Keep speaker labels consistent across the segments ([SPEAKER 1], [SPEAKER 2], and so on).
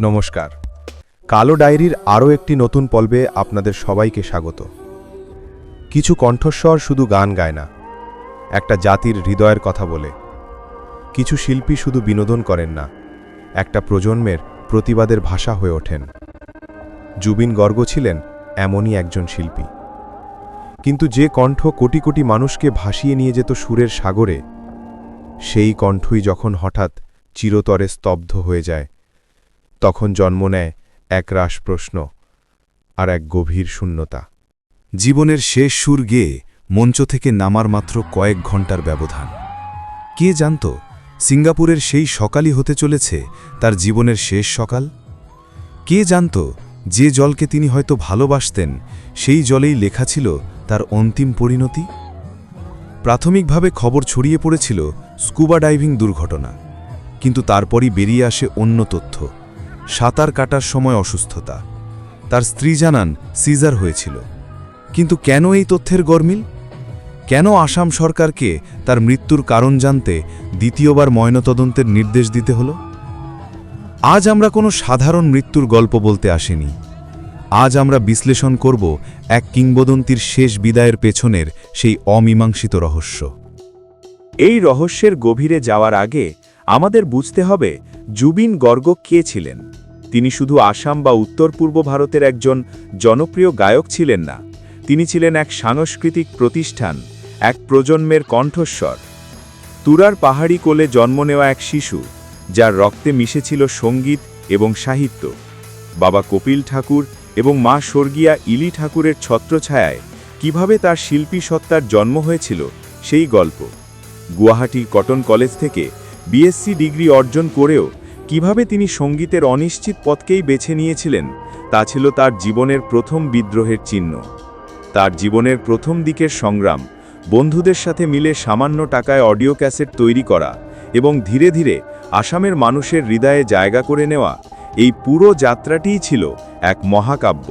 [SPEAKER 1] নমস্কার। কালো ডায়েরির আরও একটি নতুন পর্বে আপনাদের সবাইকে স্বাগত। কিছু কণ্ঠস্বর শুধু গান গায় না, একটা জাতির হৃদয়ের কথা বলে। কিছু শিল্পী শুধু বিনোদন করেন না, একটা প্রজন্মের প্রতিবাদের ভাষা হয়ে ওঠেন। জুবিন গর্গ ছিলেন এমনই একজন শিল্পী। কিন্তু যে কণ্ঠ কোটি কোটি মানুষকে ভাসিয়ে নিয়ে যেত সুরের সাগরে, সেই কণ্ঠই যখন হঠাৎ চিরতরে স্তব্ধ হয়ে যায় তখন জন্ম নেয় এক রাস প্রশ্ন আর এক গভীর শূন্যতা।
[SPEAKER 2] জীবনের শেষ সুর গেয়ে মঞ্চ থেকে নামার মাত্র কয়েক ঘণ্টার ব্যবধান। কে জানত, সিঙ্গাপুরের সেই সকালই হতে চলেছে তার জীবনের শেষ সকাল? কে জানত, যে জলকে তিনি হয়তো ভালোবাসতেন, সেই জলেই লেখা ছিল তার অন্তিম পরিণতি? প্রাথমিকভাবে খবর ছড়িয়ে পড়েছিল স্কুবা ডাইভিং দুর্ঘটনা, কিন্তু তারপরই বেরিয়ে আসে অন্য তথ্য। সাঁতার কাটার সময় অসুস্থতা। তার স্ত্রী জানান, সিজার হয়েছিল। কিন্তু কেন এই তথ্যের গরমিল? কেন আসাম সরকারকে তার মৃত্যুর কারণ জানতে দ্বিতীয়বার ময়নতদন্তের নির্দেশ দিতে হল? আজ আমরা কোনো সাধারণ মৃত্যুর গল্প বলতে আসেনি। আজ আমরা বিশ্লেষণ করব এক কিংবদন্তির শেষ বিদায়ের পেছনের সেই অমীমাংসিত রহস্য।
[SPEAKER 3] এই রহস্যের গভীরে যাওয়ার আগে আমাদের বুঝতে হবে জুবিন গর্গ কে ছিলেন। তিনি শুধু আসাম বা উত্তর পূর্ব ভারতের একজন জনপ্রিয় গায়ক ছিলেন না। তিনি ছিলেন এক সাংস্কৃতিক প্রতিষ্ঠান, এক প্রজন্মের কণ্ঠস্বর। তুরার পাহাড়ি কোলে জন্ম নেওয়া এক শিশু, যার রক্তে মিশেছিল সংগীত এবং সাহিত্য। বাবা কপিল ঠাকুর এবং মা স্বর্গীয়া ইলি ঠাকুরের ছত্রছায়ায় কীভাবে তার শিল্পী সত্তার জন্ম হয়েছিল সেই গল্প। গুয়াহাটি কটন কলেজ থেকে বিএসসি ডিগ্রি অর্জন করেও কীভাবে তিনি সঙ্গীতের অনিশ্চিত পথকেই বেছে নিয়েছিলেন, তা ছিল তার জীবনের প্রথম বিদ্রোহের চিহ্ন। তার জীবনের প্রথম দিকের সংগ্রাম, বন্ধুদের সাথে মিলে সামান্য টাকায় অডিও ক্যাসেট তৈরি করা এবং ধীরে ধীরে আসামের মানুষের হৃদয়ে জায়গা করে নেওয়া, এই পুরো যাত্রাটিই ছিল এক মহাকাব্য।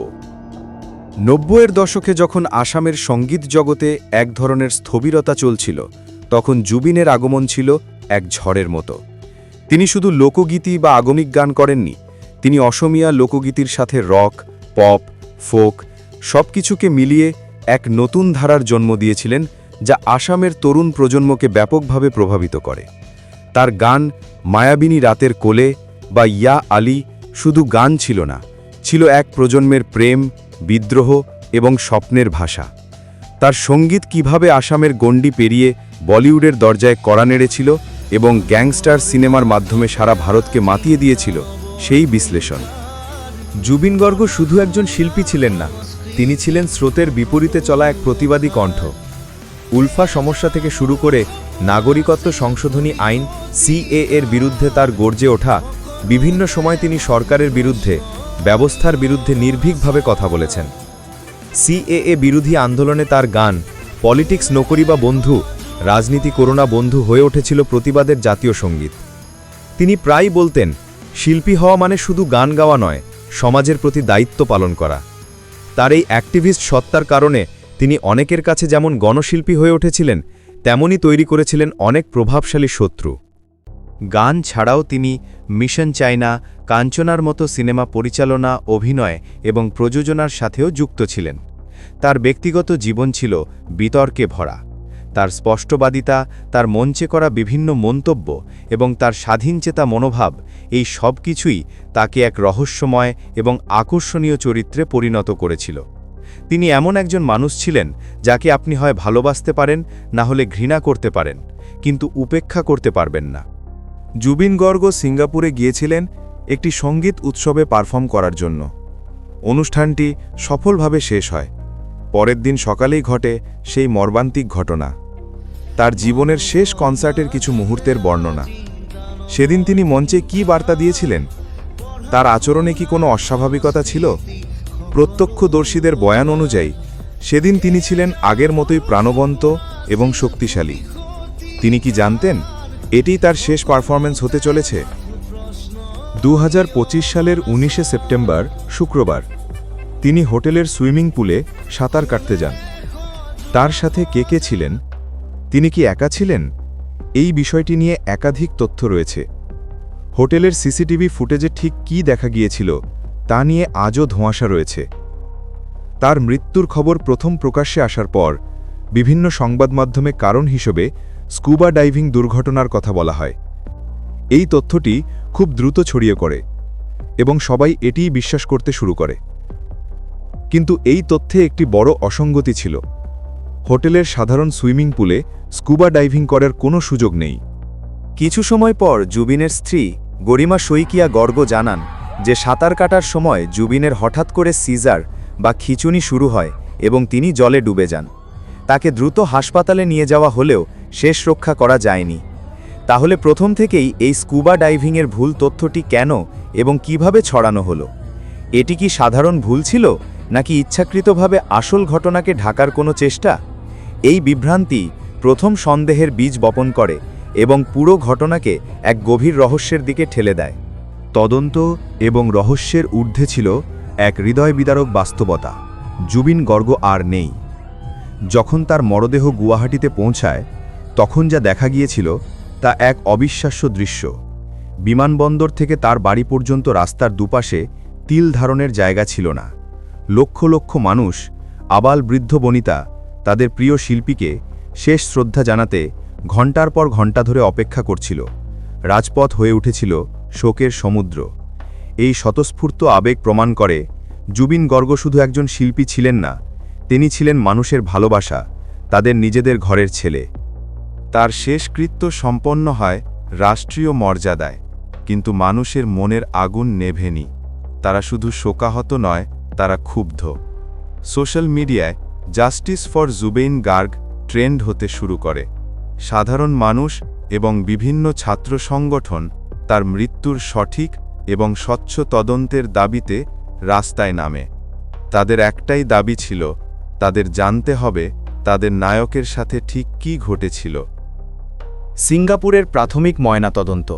[SPEAKER 1] নব্বইয়ের দশকে যখন আসামের সংগীত জগতে এক ধরনের স্থবিরতা চলছিল, তখন জুবিনের আগমন ছিল এক ঝড়ের মতো। তিনি শুধু লোকগীতি বা আগমিক গান করেননি, তিনি অসমিয়া লোকগীতির সাথে রক, পপ, ফোক সব কিছুকে মিলিয়ে এক নতুন ধারার জন্ম দিয়েছিলেন যা আসামের তরুণ প্রজন্মকে ব্যাপকভাবে প্রভাবিত করে। তার গান মায়াবিনী রাতের কোলে বা ইয়া আলী শুধু গান ছিল না, ছিল এক প্রজন্মের প্রেম, বিদ্রোহ এবং স্বপ্নের ভাষা। তার সংগীত কীভাবে আসামের গণ্ডি পেরিয়ে বলিউডের দরজায় কড়া নেড়েছিল এবং গ্যাংস্টার সিনেমার মাধ্যমে সারা ভারতকে মাতিয়ে দিয়েছিল সেই বিশ্লেষণ। জুবিন গর্গ শুধু একজন শিল্পী ছিলেন না, তিনি ছিলেন স্রোতের বিপরীতে চলা এক প্রতিবাদী কণ্ঠ। উলফা সমস্যা থেকে শুরু করে নাগরিকত্ব সংশোধনী আইন সিএ এর বিরুদ্ধে তার গর্জে ওঠা, বিভিন্ন সময় তিনি সরকারের বিরুদ্ধে, ব্যবস্থার বিরুদ্ধে নির্ভীকভাবে কথা বলেছেন। সিএএ বিরোধী আন্দোলনে তার গান, পলিটিক্স নকরি বা বন্ধু রাজনীতি করোনা বন্ধু হয়ে উঠেছিল প্রতিবাদের জাতীয় সংগীত। তিনি প্রায়ই বলতেন, শিল্পী হওয়া মানে শুধু গান গাওয়া নয়, সমাজের প্রতি দায়িত্ব পালন করা। তার এই অ্যাক্টিভিস্ট সত্তার কারণে তিনি অনেকের কাছে যেমন গণশিল্পী হয়ে উঠেছিলেন, তেমনই তৈরি করেছিলেন অনেক প্রভাবশালী শত্রু। গান ছাড়াও তিনি মিশন চায়না, কাঞ্চনার মতো সিনেমা পরিচালনা, অভিনয় এবং প্রযোজনার সাথেও যুক্ত ছিলেন। তার ব্যক্তিগত জীবন ছিল বিতর্কে ভরা। তার স্পষ্টবাদিতা, তার মঞ্চে করা বিভিন্ন মন্তব্য এবং তার স্বাধীনচেতা মনোভাব, এই সব কিছুই তাকে এক রহস্যময় এবং আকর্ষণীয় চরিত্রে পরিণত করেছিল। তিনি এমন একজন মানুষ ছিলেন যাকে আপনি হয় ভালোবাসতে পারেন, না হলে ঘৃণা করতে পারেন, কিন্তু উপেক্ষা করতে পারবেন না। জুবিন গর্গ সিঙ্গাপুরে গিয়েছিলেন একটি সংগীত উৎসবে পারফর্ম করার জন্য। অনুষ্ঠানটি সফলভাবে শেষ হয়। পরের দিন সকালেই ঘটে সেই মর্মান্তিক ঘটনা। তার জীবনের শেষ কনসার্টের কিছু মুহূর্তের বর্ণনা। সেদিন তিনি মঞ্চে কি বার্তা দিয়েছিলেন? তার আচরণে কি কোনো অস্বাভাবিকতা ছিল? প্রত্যক্ষদর্শীদের বয়ান অনুযায়ী, সেদিন তিনি ছিলেন আগের মতোই প্রাণবন্ত এবং শক্তিশালী। তিনি কি জানতেন, এটি তার শেষ পারফরম্যান্স হতে চলেছে? দু হাজার পঁচিশ সালের উনিশে সেপ্টেম্বর, শুক্রবার। তিনি হোটেলের সুইমিং পুলে সাঁতার কাটতে যান। তার সাথে কে কে ছিলেন? তিনি কি একা ছিলেন? এই বিষয়টি নিয়ে একাধিক তথ্য রয়েছে।
[SPEAKER 2] হোটেলের সিসিটিভি ফুটেজে ঠিক কী দেখা গিয়েছিল, তা নিয়ে আজও ধোঁয়াশা রয়েছে। তার মৃত্যুর খবর প্রথম প্রকাশ্যে আসার পর, বিভিন্ন সংবাদ মাধ্যমে কারণ হিসেবে স্কুবা ডাইভিং দুর্ঘটনার কথা বলা হয়। এই তথ্যটি খুব দ্রুত ছড়িয়ে করে এবং সবাই এটিই বিশ্বাস করতে শুরু করে। কিন্তু এই তথ্যে একটি বড় অসঙ্গতি ছিল। হোটেলের সাধারণ সুইমিং পুলে স্কুবা ডাইভিং করার কোনো সুযোগ নেই।
[SPEAKER 1] কিছু সময় পর জুবিনের স্ত্রী গরিমা শইকিয়া গর্গ জানান যে সাঁতার কাটার সময় জুবিনের হঠাৎ করে সিজার বা খিচুনি শুরু হয় এবং তিনি জলে ডুবে যান। তাকে দ্রুত হাসপাতালে নিয়ে যাওয়া হলেও শেষ রক্ষা করা যায়নি। তাহলে প্রথম থেকেই এই স্কুবা ডাইভিংয়ের ভুল তথ্যটি কেন এবং কীভাবে ছড়ানো হলো? এটি কি সাধারণ ভুল ছিল? নাকি ইচ্ছাকৃতভাবে আসল ঘটনাকে ঢাকার কোনো চেষ্টা? এই বিভ্রান্তি প্রথম সন্দেহের বীজ বপন করে এবং পুরো ঘটনাকে এক গভীর রহস্যের দিকে ঠেলে দেয়।
[SPEAKER 2] তদন্ত এবং রহস্যের ঊর্ধ্বে ছিল এক হৃদয় বিদারক বাস্তবতা। জুবিন গর্গ আর নেই। যখন তার মরদেহ গুয়াহাটিতে পৌঁছায়, তখন যা দেখা গিয়েছিল তা এক অবিশ্বাস্য দৃশ্য। বিমানবন্দর থেকে তার বাড়ি পর্যন্ত রাস্তার দুপাশে তিল ধারণের জায়গা ছিল না। লক্ষ লক্ষ মানুষ, আবাল বৃদ্ধ বনিতা, তাদের প্রিয় শিল্পীকে শেষ শ্রদ্ধা জানাতে ঘণ্টার পর ঘণ্টা ধরে অপেক্ষা করছিল। রাজপথ হয়ে উঠেছিল শোকের সমুদ্র। এই স্বতঃস্ফূর্ত আবেগ প্রমাণ করে জুবিন গর্গ শুধু একজন শিল্পী ছিলেন না, তিনি ছিলেন মানুষের ভালোবাসা, তাদের নিজেদের ঘরের ছেলে। তার শেষকৃত্য সম্পন্ন হয় রাষ্ট্রীয় মর্যাদায়, কিন্তু মানুষের মনের আগুন নেভেনি। তারা শুধু শোকাহত নয় তারা ক্ষুব্ধ। সোশ্যাল মিডিয়ায় justice for Zubeen Garg trend হতে শুরু করে। সাধারণ মানুষ এবং বিভিন্ন ছাত্র সংগঠন তার মৃত্যুর সঠিক এবং স্বচ্ছ তদন্তের দাবিতে রাস্তায় নামে। তাদের একটাই দাবি ছিল, তাদের জানতে হবে তাদের নায়কের সাথে ঠিক কী ঘটেছিল।
[SPEAKER 1] সিঙ্গাপুরের প্রাথমিক ময়নাতদন্ত।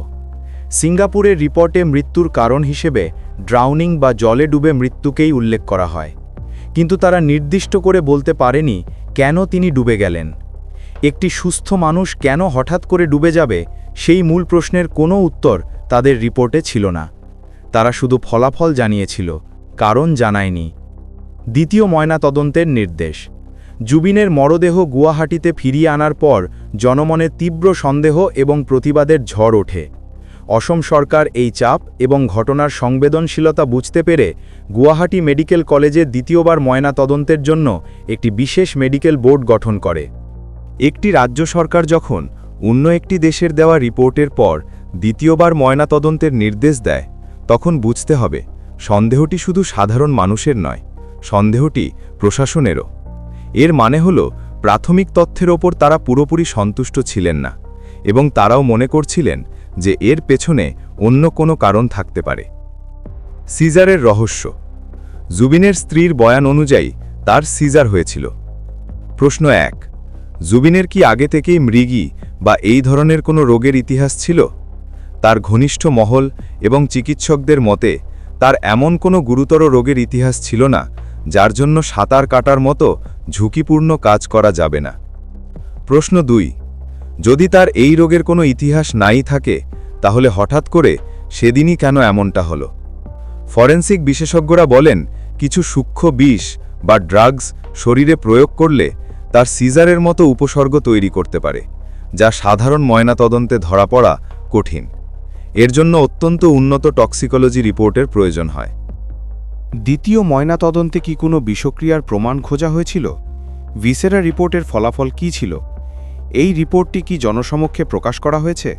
[SPEAKER 1] সিঙ্গাপুরের রিপোর্টে মৃত্যুর কারণ হিসেবে ড্রাউনিং বা জলে ডুবে মৃত্যুকেই উল্লেখ করা হয়। কিন্তু তারা নির্দিষ্ট করে বলতে পারেনি কেন তিনি ডুবে গেলেন। একটি সুস্থ মানুষ কেন হঠাৎ করে ডুবে যাবে, সেই মূল প্রশ্নের কোনো উত্তর তাদের রিপোর্টে ছিল না। তারা শুধু ফলাফল জানিয়েছিল, কারণ জানায়নি। দ্বিতীয় ময়নাতদন্তের নির্দেশ। জুবিনের মরদেহ গুয়াহাটিতে ফিরিয়ে আনার পর জনমনে তীব্র সন্দেহ এবং প্রতিবাদের ঝড় ওঠে। অসম সরকার এই চাপ এবং ঘটনার সংবেদনশীলতা বুঝতে পেরে গুয়াহাটি মেডিকেল কলেজে দ্বিতীয়বার ময়নাতদন্তের জন্য একটি বিশেষ মেডিকেল বোর্ড গঠন করে। একটি রাজ্য সরকার যখন অন্য একটি দেশের দেওয়া রিপোর্টের পর দ্বিতীয়বার ময়নাতদন্তের নির্দেশ দেয়, তখন বুঝতে হবে সন্দেহটি শুধু সাধারণ মানুষের নয়, সন্দেহটি প্রশাসনেরও। এর মানে হল, প্রাথমিক তথ্যের ওপর তারা পুরোপুরি সন্তুষ্ট ছিলেন না। এবং তারাও মনে করছিলেন যে এর পেছনে অন্য কোনো কারণ থাকতে পারে। সিজারের রহস্য। জুবিনের স্ত্রীর বয়ান অনুযায়ী তার সিজার হয়েছিল। প্রশ্ন এক, জুবিনের কি আগে থেকেই মৃগী বা এই ধরনের কোনো রোগের ইতিহাস ছিল? তার ঘনিষ্ঠ মহল এবং চিকিৎসকদের মতে, তার এমন কোনো গুরুতর রোগের ইতিহাস ছিল না, যার জন্য সাঁতার কাটার মতো ঝুঁকিপূর্ণ কাজ করা যাবে না। প্রশ্ন দুই যদি তার এই রোগের কোনো ইতিহাস নাই থাকে, তাহলে হঠাৎ করে সেদিনই কেন এমনটা হলো? ফরেন্সিক বিশেষজ্ঞরা বলেন, কিছু সূক্ষ্ম বিষ বা ড্রাগস শরীরে প্রয়োগ করলে তার সিজারের মতো উপসর্গ তৈরি করতে পারে, যা সাধারণ ময়নাতদন্তে ধরা পড়া কঠিন। এর জন্য অত্যন্ত উন্নত টক্সিকোলজি রিপোর্টের প্রয়োজন হয়।
[SPEAKER 4] দ্বিতীয় ময়নাতদন্তে কি কোনো বিষক্রিয়ার প্রমাণ খোঁজা হয়েছিল? ভিসেরা রিপোর্টের ফলাফল কি ছিল? এই রিপোর্টটি কি জনসমক্ষে প্রকাশ করা হয়েছে?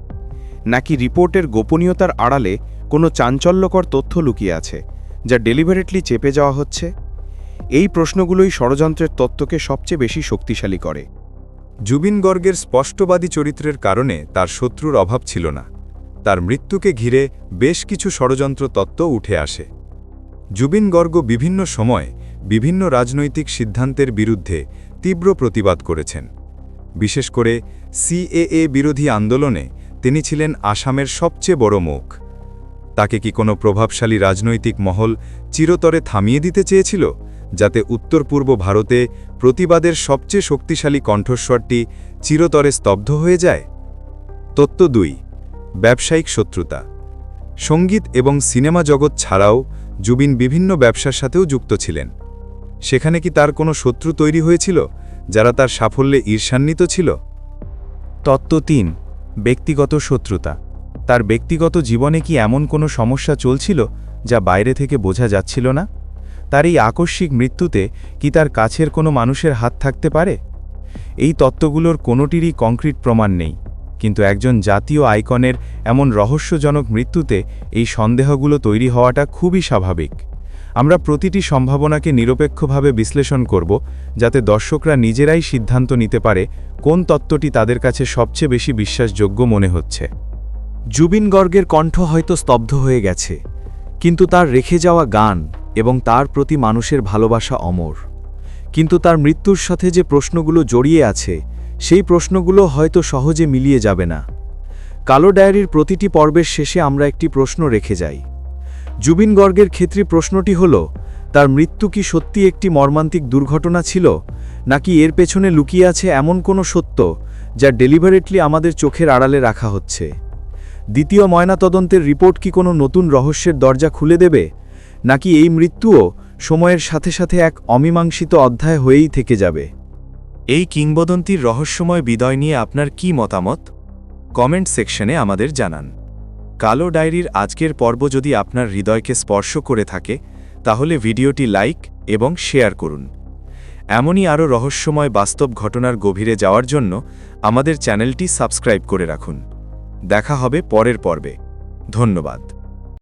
[SPEAKER 4] নাকি রিপোর্টের গোপনীয়তার আড়ালে কোনো চাঞ্চল্যকর তথ্য লুকিয়ে আছে, যা ডেলিভারেটলি চেপে যাওয়া হচ্ছে? এই প্রশ্নগুলোই ষড়যন্ত্রের তত্ত্বকে সবচেয়ে বেশি শক্তিশালী করে।
[SPEAKER 2] জুবিন গর্গের স্পষ্টবাদী চরিত্রের কারণে তার শত্রুর অভাব ছিল না। তার মৃত্যুকে ঘিরে বেশ কিছু ষড়যন্ত্র তত্ত্ব উঠে আসে। জুবিন গর্গ বিভিন্ন সময় বিভিন্ন রাজনৈতিক সিদ্ধান্তের বিরুদ্ধে তীব্র প্রতিবাদ করেছেন। বিশেষ করে সিএএ বিরোধী আন্দোলনে তিনি ছিলেন আসামের সবচেয়ে বড় মুখ। তাকে কি কোনো প্রভাবশালী রাজনৈতিক মহল চিরতরে থামিয়ে দিতে চেয়েছিল, যাতে উত্তর পূর্ব ভারতে প্রতিবাদের সবচেয়ে শক্তিশালী কণ্ঠস্বরটি চিরতরে স্তব্ধ হয়ে যায়? তত্ত্ব দুই, ব্যবসায়িক শত্রুতা।
[SPEAKER 1] সংগীত এবং সিনেমা জগৎ ছাড়াও জুবিন বিভিন্ন ব্যবসার সাথেও যুক্ত ছিলেন। সেখানে কি তার কোনো শত্রু তৈরি হয়েছিল? যারা তার সাফল্যে ঈর্ষান্বিত ছিল?
[SPEAKER 4] তত্ত্ব তিন, ব্যক্তিগত শত্রুতা। তার ব্যক্তিগত জীবনে কি এমন কোনো সমস্যা চলছিল যা বাইরে থেকে বোঝা যাচ্ছিল না? তার এই আকস্মিক মৃত্যুতে কি তার কাছের কোনো মানুষের হাত থাকতে পারে? এই তত্ত্বগুলোর কোনোটিরই কংক্রিট প্রমাণ নেই। কিন্তু একজন জাতীয় আইকনের এমন রহস্যজনক মৃত্যুতে এই সন্দেহগুলো তৈরি হওয়াটা খুবই স্বাভাবিক। আমরা প্রতিটি সম্ভাবনাকে নিরপেক্ষভাবে বিশ্লেষণ করব, যাতে দর্শকরা নিজেরাই সিদ্ধান্ত নিতে পারে কোন তত্ত্বটি তাদের কাছে সবচেয়ে বেশি বিশ্বাসযোগ্য মনে হচ্ছে।
[SPEAKER 5] জুবিন গর্গের কণ্ঠ হয়তো স্তব্ধ হয়ে গেছে, কিন্তু তার রেখে যাওয়া গান এবং তার প্রতি মানুষের ভালোবাসা অমর। কিন্তু তার মৃত্যুর সাথে যে প্রশ্নগুলো জড়িয়ে আছে, সেই প্রশ্নগুলো হয়তো সহজে মিলিয়ে যাবে না। কালো ডায়েরির প্রতিটি পর্বের শেষে আমরা একটি প্রশ্ন রেখে যাই। জুবিন গর্গের ক্ষেত্রে প্রশ্নটি হল, তার মৃত্যু কি সত্যি একটি মর্মান্তিক দুর্ঘটনা ছিল, নাকি এর পেছনে লুকিয়ে আছে এমন কোনো সত্য, যা ডেলিভারেটলি আমাদের চোখের আড়ালে রাখা হচ্ছে? দ্বিতীয় ময়নাতদন্তের রিপোর্ট কি কোনো নতুন রহস্যের দরজা খুলে দেবে, নাকি এই মৃত্যুও সময়ের সাথে সাথে এক অমীমাংসিত অধ্যায় হয়েই থেকে যাবে?
[SPEAKER 3] এই কিংবদন্তির রহস্যময় বিদয় নিয়ে আপনার কি মতামত? কমেন্ট সেকশনে আমাদের জানান। কালো ডায়েরির আজকের পর্ব যদি আপনার হৃদয়কে স্পর্শ করে থাকে, তাহলে ভিডিওটি লাইক এবং শেয়ার করুন। এমনই আরও রহস্যময় বাস্তব ঘটনার গভীরে যাওয়ার জন্য আমাদের চ্যানেলটি সাবস্ক্রাইব করে রাখুন। দেখা হবে পরের পর্বে। ধন্যবাদ।